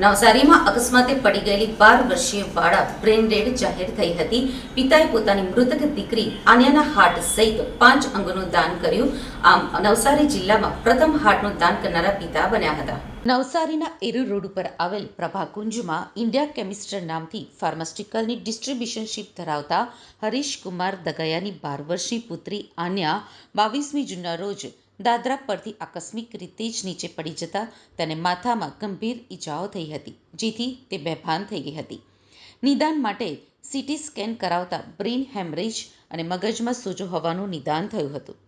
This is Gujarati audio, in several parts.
નવસારીમાં અકસ્માતે પડી ગયેલી બાર વર્ષીય બાળા બ્રેન ડેડ જાહેર થઈ હતી. પિતાએ પોતાની મૃતક દીકરી આન્યાના હાર્ટ સહિત પાંચ અંગોનું દાન કર્યું. આમ નવસારી જિલ્લામાં પ્રથમ હાર્ટનું દાન કરનારા પિતા બન્યા હતા. નવસારીના એરુ રોડ ઉપર આવેલ પ્રભાકુંજમાં ઇન્ડિયા કેમિસ્ટર નામથી ફાર્માસ્યુટિકલની ડિસ્ટ્રીબ્યુશનશીપ ધરાવતા હરીશ કુમાર દગાયાની બાર વર્ષની પુત્રી આન્યા બાવીસમી જૂનના રોજ દાદરા પરથી આકસ્મિક રીતે જ નીચે પડી જતા તેને માથામાં ગંભીર ઈજાઓ થઈ હતી, જેથી તે બેભાન થઈ ગઈ હતી. નિદાન માટે સીટી સ્કેન કરાવતા બ્રેઇન હેમરેજ અને મગજમાં સોજો હોવાનું નિદાન થયું હતું.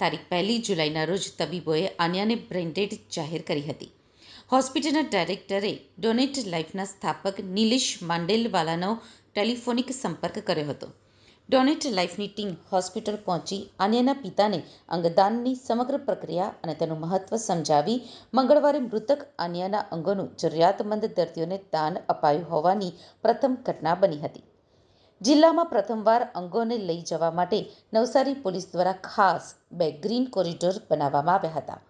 તારીખ પહેલી જુલાઈના રોજ તબીબોએ આન્યાને બ્રેન્ડેડ જાહેર કરી હતી. હોસ્પિટલના ડાયરેક્ટરે ડોનેટ લાઈફના સ્થાપક નિલેશ માંડેલવાલાનો ટેલિફોનિક સંપર્ક કર્યો હતો. ડોનેટ લાઇફની ટીમ હોસ્પિટલ પહોંચી આન્યાના પિતાને અંગદાનની સમગ્ર પ્રક્રિયા અને તેનું મહત્વ સમજાવી મંગળવારે મૃતક આન્યાના અંગોનું જરૂરિયાતમંદ દર્દીઓને દાન અપાયું હોવાની પ્રથમ ઘટના બની હતી. જિલ્લામાં પ્રથમવાર અંગોને લઈ જવા માટે નવસારી પોલીસ દ્વારા ખાસ બે ગ્રીન કોરિડોર બનાવવામાં આવ્યા હતા,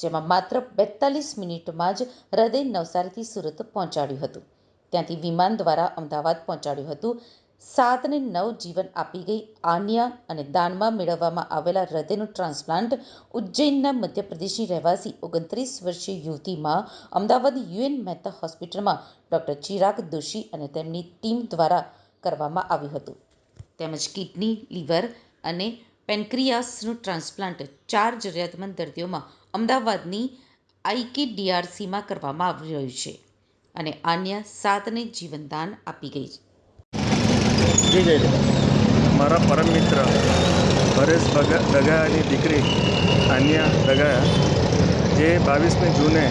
જેમાં માત્ર બેતાલીસ મિનિટમાં જ હૃદય નવસારીથી સુરત પહોંચાડ્યું હતું. ત્યાંથી વિમાન દ્વારા અમદાવાદ પહોંચાડ્યું હતું સાતને નવ જીવન આપી ગઈ. આન્યા અને દાનમાં મેળવવામાં આવેલા હૃદયનું ટ્રાન્સપ્લાન્ટ ઉજ્જૈનના મધ્યપ્રદેશની રહેવાસી ઓગણત્રીસ વર્ષીય યુવતીમાં અમદાવાદ યુએન મહેતા હોસ્પિટલમાં ડૉક્ટર ચિરાગ દોશી અને તેમની ટીમ દ્વારા કરવામાં આવ્યું હતું. તેમજ કિડની, લીવર અને પેનક્રિયાસનું ટ્રાન્સપ્લાન્ટ ચાર જરૂરિયાતમંદ દર્દીઓમાં અમદાવાદની આઈકેડીઆરસીમાં કરવામાં આવી રહ્યું છે. અને આન્યા સાતને જીવનદાન આપી ગઈ. જી જય મારા પરમ મિત્ર હરેશ દગાયાની દીકરી આન્યા દગાયા જે બાવીસમી જૂને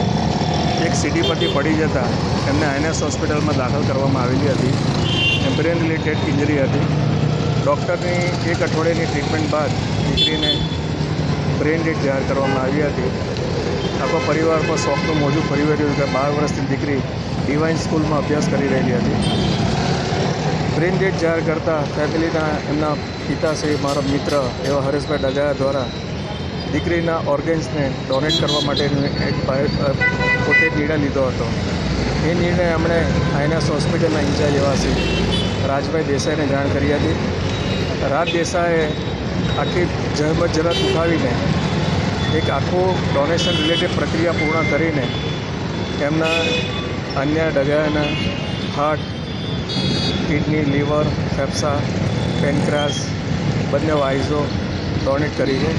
એક સીડી પરથી પડી જતા એમને આઈએનએસ હોસ્પિટલમાં દાખલ કરવામાં આવેલી હતી. એમ બ્રેન રિલેટેડ ઇન્જરી હતી. ડૉક્ટરની એક અઠવાડિયાની ટ્રીટમેન્ટ બાદ દીકરીને બ્રેન ડેડ જાહેર કરવામાં આવી હતી. આખો પરિવાર પર શોખનું મોજું ફરી વળ્યું કે બાર વર્ષની દીકરી ડિવાઇન સ્કૂલમાં અભ્યાસ કરી રહેલી હતી. બ્રેન ડેડ જાહેર કરતા ફેમિલીના એમના પિતાશ્રી, મારા મિત્ર એવા હરેશભાઈ ડગાયા દ્વારા દીકરીના ઓર્ગેન્સને ડોનેટ કરવા માટેનું એક પોતે નિર્ણય લીધો હતો. એ નિર્ણય એમણે આઈનસ હોસ્પિટલના ઇન્ચાર્જ નિવાસી રાજભાઈ દેસાઈને જાણ કરી હતી. રાજ દેસાઈએ આખી જહેમત જરત ઉઠાવીને એક આખું ડોનેશન રિલેટેડ પ્રક્રિયા પૂર્ણ કરીને એમના અન્ય ડગાયાના હાર્ટ કિડની, લીવર, ફેફસા, પેનક્રાસ, બંને વાઇઝો ડોનેટ કરી છે.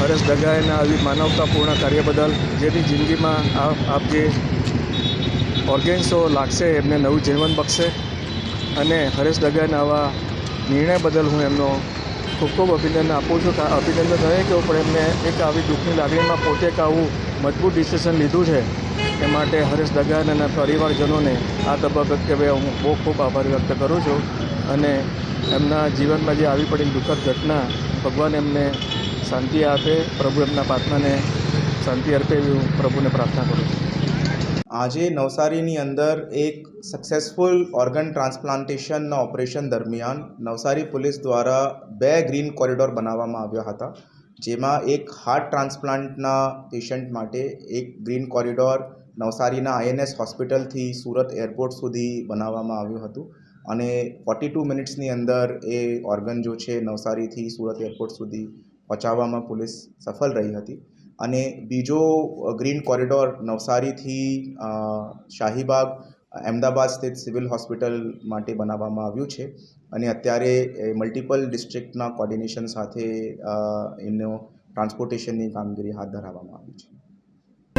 હરેશ દગાએના આવી માનવતાપૂર્ણ કાર્ય બદલ જેની જિંદગીમાં આપ જે ઓર્ગેન્સો લાગશે, એમને નવું જીવન બક્ષે. અને હરેશ દગાના આવા નિર્ણય બદલ હું એમનો ખૂબ ખૂબ અભિનંદન આપું છું. અભિનંદન નહીં કહું પણ એમને એક આવી દુઃખની લાગણીમાં પોતે એક આવું મજબૂત ડિસિઝન લીધું છે. એ માટે હરેશ દગાન અને પરિવારજનોને આ તબક્કે હું બહુ ખૂબ આભાર વ્યક્ત કરું છું અને એમના જીવનમાં જે આવી પડેલી દુઃખદ ઘટના, ભગવાન એમને શાંતિ આપે, પ્રભુ એમના પ્રાર્થનાને શાંતિ અર્પે એવી હું પ્રભુને પ્રાર્થના કરું છું. આજે નવસારીની અંદર એક સક્સેસફુલ ઓર્ગન ટ્રાન્સપ્લાન્ટેશનના ઓપરેશન દરમિયાન નવસારી પોલીસ દ્વારા બે ગ્રીન કોરિડોર બનાવવામાં આવ્યા હતા, જેમાં એક હાર્ટ ટ્રાન્સપ્લાન્ટના પેશન્ટ માટે એક ગ્રીન કોરિડોર નવસારીના આઈએનએસ હોસ્પિટલથી સુરત એરપોર્ટ સુધી બનાવવામાં આવ્યું હતું અને ફોર્ટી ટુ મિનિટ્સની અંદર એ ઓર્ગન જો છે નવસારીથી સુરત એરપોર્ટ સુધી પહોંચાડવામાં પોલીસ સફળ રહી હતી અને બીજો ગ્રીન કોરિડોર નવસારીથી શાહીબાગ, અમદાવાદ સ્થિત સિવિલ હોસ્પિટલ માટે બનાવવામાં આવ્યું છે અને અત્યારે મલ્ટિપલ ડિસ્ટ્રિક્ટના કોર્ડિનેશન સાથે એમનો ટ્રાન્સપોર્ટેશનની કામગીરી હાથ ધરાવવામાં આવી છે.